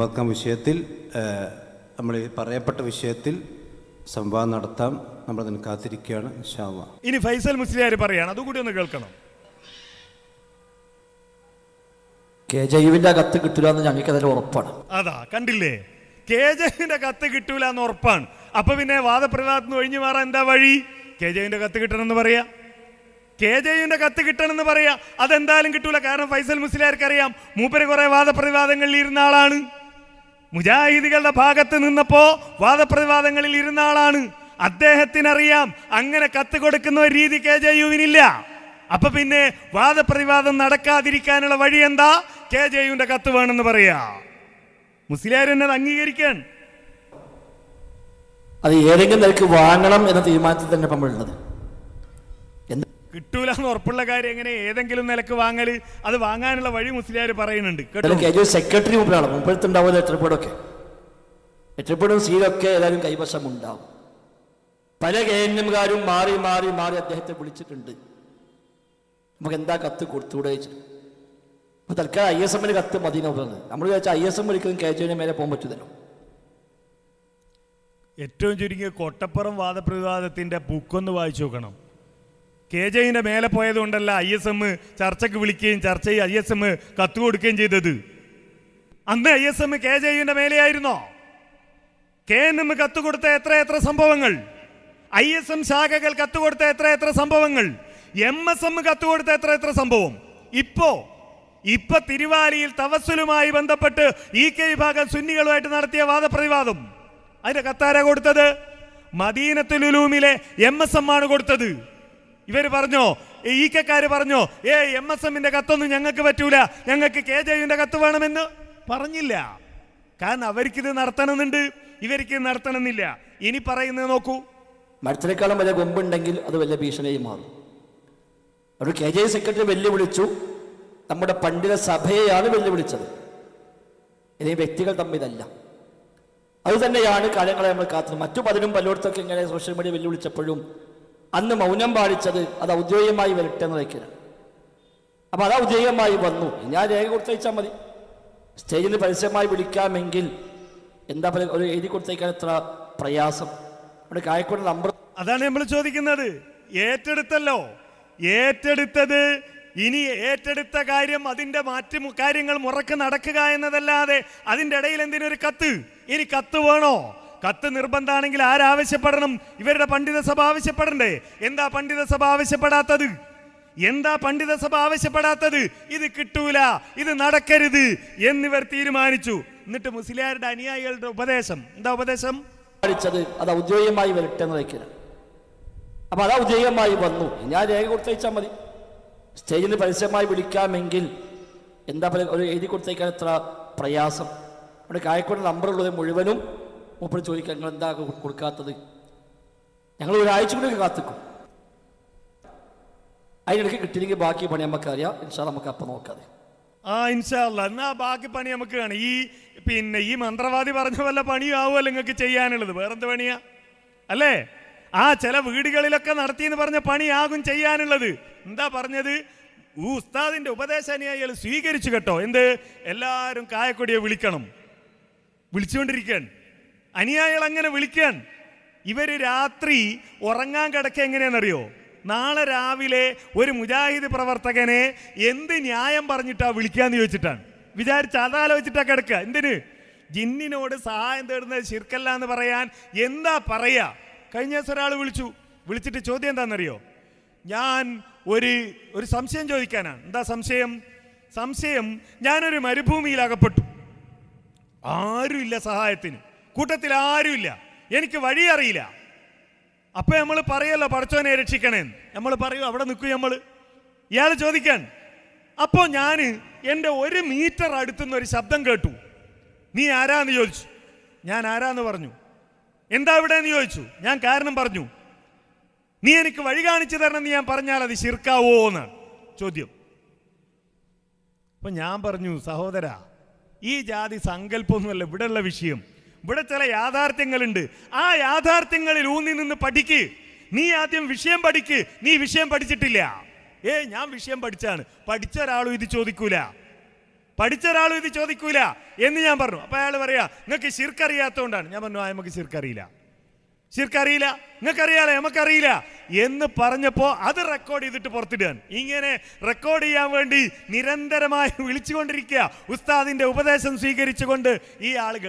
മുപ്പതാം വിഷയത്തിൽ നമ്മൾ ഈ പറയപ്പെട്ട വിഷയത്തിൽ സംവാദം നടത്താം. നമ്മൾ അതിന് കാത്തിരിക്കുകയാണ് ഷാവ ഇനി ഫൈസൽ മുസ്ലിയാർ പറയാണ്. അതുകൂടി ഒന്ന് കേൾക്കണം. കെ ജയുവിന്റെ കത്ത് കിട്ടില്ല എന്ന് ഞങ്ങൾക്ക് അതിൽ ഉറപ്പാണ്. അതാ കണ്ടില്ലേ? കെ ജയുവിന്റെ കത്ത് കിട്ടൂല എന്ന് ഉറപ്പാണ്. അപ്പൊ പിന്നെ വാദപ്രതിവാദത്തിന് ഒഴിഞ്ഞു മാറാൻ എന്താ വഴി? കെ ജയുവിന്റെ കത്ത് കിട്ടണമെന്ന് പറയാ. കെ ജയുവിന്റെ കത്ത് കിട്ടണമെന്ന് പറയാ. അതെന്തായാലും കിട്ടൂല. കാരണം ഫൈസൽ മുസ്ലിയാർക്ക് അറിയാം മൂപ്പര് കുറെ വാദപ്രതിവാദങ്ങളിൽ ഇരുന്ന ആളാണ്. മുജാഹിദികളുടെ ഭാഗത്ത് നിന്നപ്പോ വാദപ്രതിവാദങ്ങളിൽ ഇരുന്ന ആളാണ്. അദ്ദേഹത്തിനറിയാം അങ്ങനെ കത്ത് കൊടുക്കുന്ന ഒരു രീതി കെ ജെ യുവിനില്ല. അപ്പൊ പിന്നെ വാദപ്രതിവാദം നടക്കാതിരിക്കാനുള്ള വഴി എന്താ? കെ ജെ യുവിന്റെ കത്ത് വേണമെന്ന് പറയാ. അത് അംഗീകരിക്കാൻ. അത് ഏതെങ്കിലും നിലയ്ക്ക് വാങ്ങണം എന്ന തീരുമാനത്തിൽ തന്നെ എന്ത് കിട്ടൂല എന്ന് ഉറപ്പുള്ള കാര്യം എങ്ങനെ? ഏതെങ്കിലും നിലയ്ക്ക് വാങ്ങൽ. അത് വാങ്ങാനുള്ള വഴി മുസ്ലിയാർ പറയുന്നുണ്ട്. കേട്ടോ? സെക്രട്ടറി മുമ്പിലാണ്? മുമ്പിലത്തെ മുമ്പടുത്തുണ്ടാവുമല്ലോ ലെറ്റർപേഡൊക്കെ എത്രപ്പെടും സീലൊക്കെ ഏതായാലും കൈവശം ഉണ്ടാവും പല കെ മാറി മാറി മാറി അദ്ദേഹത്തെ വിളിച്ചിട്ടുണ്ട്. നമുക്ക് എന്താ കത്ത് കൊടുത്തുകൂടെ അപ്പോൾ അപ്പൊ തൽക്കാലം ഐ എസ് എമ്മിന് കത്ത് മതി നോക്കുന്നത് നമ്മൾ വിചാരിച്ചാൽ ഐ എസ് എം ഒരിക്കലും കെ ജെവിന് മേലെ പോകാൻ പറ്റില്ലല്ലോ ഏറ്റവും ചുരുങ്ങിയ കൊട്ടപ്പുറം വാദപ്രതിവാദത്തിന്റെ ബുക്കൊന്ന് വായിച്ചു നോക്കണം. കെ ജെയിന്റെ മേലെ പോയതുകൊണ്ടല്ല ഐ എസ് എം ചർച്ചയ്ക്ക് വിളിക്കുകയും ചർച്ച ചെയ്ത് ഐ എസ് എം കത്ത് കൊടുക്കുകയും ചെയ്തത്. അന്ന് ഐ എസ് എം കെ ജെയിന്റെ മേലെയായിരുന്നോ? കെ എൻ എം കത്ത് കൊടുത്ത എത്ര എത്ര സംഭവങ്ങൾ? ഐ എസ് എം ശാഖകൾ കത്ത് കൊടുത്ത എത്ര എത്ര സംഭവങ്ങൾ? എം എസ് എം കത്ത് കൊടുത്ത എത്ര എത്ര സംഭവം? ഇപ്പോ ഇപ്പൊ തിരുവാലിയിൽ തവസ്സുലുമായി ബന്ധപ്പെട്ട് ഇ കെ വിഭാഗം സുന്നികളുമായിട്ട് നടത്തിയ വാദപ്രതിവാദം. അതിന്റെ കത്താര കൊടുത്തത്? മദീനത്തുലുലൂമിലെ എം എസ് എം ആണ് കൊടുത്തത്. ഇവർ പറഞ്ഞോ ഈ കെക്കാര് പറഞ്ഞോ ഏ എം എസ് എമ്മിന്റെ കത്തൊന്നും ഞങ്ങൾക്ക് പറ്റൂല. ഞങ്ങൾക്ക് കെ ജെയുവിന്റെ കത്ത് വേണമെന്ന്. പറഞ്ഞില്ല. കാരണം അവർക്കിത് നടത്തണമെന്നുണ്ട്. ഇവർക്ക് നടത്തണമെന്നില്ല. ഇനി പറയുന്നത് നോക്കൂ. മരത്തിനേക്കാളും വലിയ കൊമ്പുണ്ടെങ്കിൽ അത് വലിയ ഭീഷണിയായി മാറും. ഒരു കെ ജെ സെക്രട്ടറി വെല്ലുവിളിച്ചു. നമ്മുടെ പണ്ഡിത സഭയെയാണ് വെല്ലുവിളിച്ചത്. ഇനി വ്യക്തികൾ തമ്മിലല്ല അത് തന്നെയാണ് കാര്യങ്ങളെ നമ്മൾ കാത്തത് മറ്റു പലരും പലയിടത്തൊക്കെ ഇങ്ങനെ സോഷ്യൽ മീഡിയ വെല്ലുവിളിച്ചപ്പോഴും അന്ന് മൗനം പാലിച്ചത് അത് ഔദ്യോഗികമായി വരട്ടെ എന്ന് വയ്ക്കലാണ് അപ്പൊ അത് ഔദ്യോഗികമായി വന്നു. ഞാൻ രേഖ കൊടുത്തയച്ചാൽ മതി. സ്റ്റേജിൽ പരസ്യമായി വിളിക്കാമെങ്കിൽ എന്താ പറയുക ഒരു എഴുതി കൊടുത്തയക്കാൻ എത്ര പ്രയാസം. അവിടെ കായക്കോട് നമ്പർ അതാണ് നമ്മൾ ചോദിക്കുന്നത്. ഏറ്റെടുത്തല്ലോ. ഏറ്റെടുത്തത് ഇനി ഏറ്റെടുത്ത കാര്യം അതിന്റെ മാറ്റി കാര്യങ്ങൾ മുറക്ക് നടക്കുക എന്നതല്ലാതെ അതിന്റെ ഇടയിൽ എന്തിനൊരു കത്ത്? ഇനി കത്ത് വേണോ? കത്ത് നിർബന്ധമാണെങ്കിൽ ആരാവശ്യപ്പെടണം ഇവരുടെ പണ്ഡിത സഭ ആവശ്യപ്പെടണ്ടേ? എന്താ പണ്ഡിത സഭ ആവശ്യപ്പെടാത്തത്? എന്താ പണ്ഡിത സഭ ആവശ്യപ്പെടാത്തത്? ഇത് കിട്ടൂല ഇത് നടക്കരുത് എന്നിവർ തീരുമാനിച്ചു. എന്നിട്ട് മുസ്ലിയാരുടെ അനുയായികളുടെ ഉപദേശം. എന്താ ഉപദേശം? പാലിച്ചത് അത് ഔദ്യോഗികമായി വരട്ടെ എന്ന് വയ്ക്കലാണ് അപ്പൊ അത് ഔദ്യോഗികമായി വന്നു. ഞാൻ രേഖ കൊടുത്തയച്ചാൽ മതി. സ്റ്റേജിൽ നിന്ന് പരസ്യമായി വിളിക്കാമെങ്കിൽ എന്താ പറയുക ഒരു എഴുതി കൊടുത്തേക്കാൻ എത്ര പ്രയാസം. അവിടെ കായക്കോട് നമ്പറുള്ളത് മുഴുവനും മൂപ്പർ ചോദിക്കാൻ നിങ്ങൾ എന്താ കൊടുക്കാത്തത്? ഞങ്ങൾ ഒരാഴ്ച കൂടി കാത്തിക്കും. അതിനിടയ്ക്ക് കിട്ടിയില്ലെങ്കിൽ ബാക്കി പണി നമുക്കറിയാം. ഇൻഷാ നമുക്ക് അപ്പം നോക്കാതെ. ആ ഇൻഷാല്ല എന്നാ ബാക്കി പണി നമുക്ക് കാണാം. ഈ പിന്നെ ഈ മന്ത്രവാദി പറഞ്ഞ വല്ല പണിയും ആവുമല്ലോ നിങ്ങൾക്ക് ചെയ്യാനുള്ളത്. വേറെന്ത് പണിയാ? അല്ലേ? ആ ചില വീടുകളിലൊക്കെ നടത്തിയെന്ന് പറഞ്ഞ പണിയാകും ചെയ്യാനുള്ളത്. എന്താ പറഞ്ഞത്? ഉസ്താദിന്റെ ഉപദേശാനുയായികൾ സ്വീകരിച്ചു കേട്ടോ. എന്ത്? എല്ലാവരും കായക്കൊടിയെ വിളിക്കണം. വിളിച്ചുകൊണ്ടിരിക്കാൻ. അനുയായികൾ അങ്ങനെ വിളിക്കാൻ. ഇവർ രാത്രി ഉറങ്ങാൻ കിടക്ക എങ്ങനെയാണെന്നറിയോ? നാളെ രാവിലെ ഒരു മുജാഹിദ് പ്രവർത്തകനെ എന്ത് ന്യായം പറഞ്ഞിട്ടാ വിളിക്കാന്ന് ചോദിച്ചിട്ടാണ്. വിചാരിച്ച് അതാലോചിച്ചിട്ടാ കിടക്കുക. എന്തിന്? ജിന്നിനോട് സഹായം തേടുന്നത് ശിർക്കല്ല എന്ന് പറയാൻ എന്താ പറയാ? കഴിഞ്ഞ ദിവസം ഒരാൾ വിളിച്ചു. വിളിച്ചിട്ട് ചോദ്യം എന്താണെന്നറിയോ? ഞാൻ ഒരു ഒരു സംശയം ചോദിക്കാനാണ്. എന്താ സംശയം? സംശയം ഞാനൊരു മരുഭൂമിയിൽ അകപ്പെട്ടു ആരുമില്ല സഹായത്തിന്. കൂട്ടത്തിൽ ആരുമില്ല. എനിക്ക് വഴി അറിയില്ല. അപ്പൊ നമ്മൾ പറയല്ലോ പടച്ചോനെ രക്ഷിക്കണേ. നമ്മൾ പറയൂ അവിടെ നിൽക്കൂ നമ്മൾ ഇയാൾ ചോദിക്കാൻ അപ്പോൾ ഞാൻ എന്റെ ഒരു മീറ്റർ അടുത്തുനിന്ന് ഒരു ശബ്ദം കേട്ടു. നീ ആരാന്ന്? ചോദിച്ചു. ഞാൻ ആരാന്ന് പറഞ്ഞു. എന്താ ഇവിടെ എന്ന് ചോദിച്ചു. ഞാൻ കാരണം പറഞ്ഞു. നീ എനിക്ക് വഴി കാണിച്ചു തരണം ഞാൻ പറഞ്ഞാൽ അത് ശിർക്കാവോ? എന്നാണ് ചോദ്യം. അപ്പൊ ഞാൻ പറഞ്ഞു സഹോദര ഈ ജാതി സങ്കല്പമൊന്നുമല്ല ഇവിടെയുള്ള വിഷയം. ഇവിടെ ചില യാഥാർത്ഥ്യങ്ങളുണ്ട്. ആ യാഥാർത്ഥ്യങ്ങളിൽ ഊന്നി നിന്ന് പഠിക്ക്. നീ ആദ്യം വിഷയം പഠിക്ക്. നീ വിഷയം പഠിച്ചിട്ടില്ല. ഏ ഞാൻ വിഷയം പഠിച്ചാണ്. പഠിച്ച ഒരാളും ഇത് ചോദിക്കൂല. പഠിച്ച ഒരാളും ഇത് ചോദിക്കൂല എന്ന് ഞാൻ പറഞ്ഞു. അപ്പൊ അയാൾ പറയാ നിങ്ങൾക്ക് ശിർക്കറിയാത്തതുകൊണ്ടാണ് ഞാൻ പറഞ്ഞു ആ നമുക്ക് ശിർക്കറിയില്ല. ശിർക്കറിയില്ല? നിങ്ങൾക്കറിയാലോ? നമുക്കറിയില്ല. എന്ന് പറഞ്ഞപ്പോ അത് റെക്കോർഡ് ചെയ്തിട്ട് പുറത്തിടുകയാണ്. ഇങ്ങനെ റെക്കോർഡ് ചെയ്യാൻ വേണ്ടി നിരന്തരമായി വിളിച്ചുകൊണ്ടിരിക്കുക. ഉസ്താദിന്റെ ഉപദേശം സ്വീകരിച്ചുകൊണ്ട് ഈ ആളുകൾ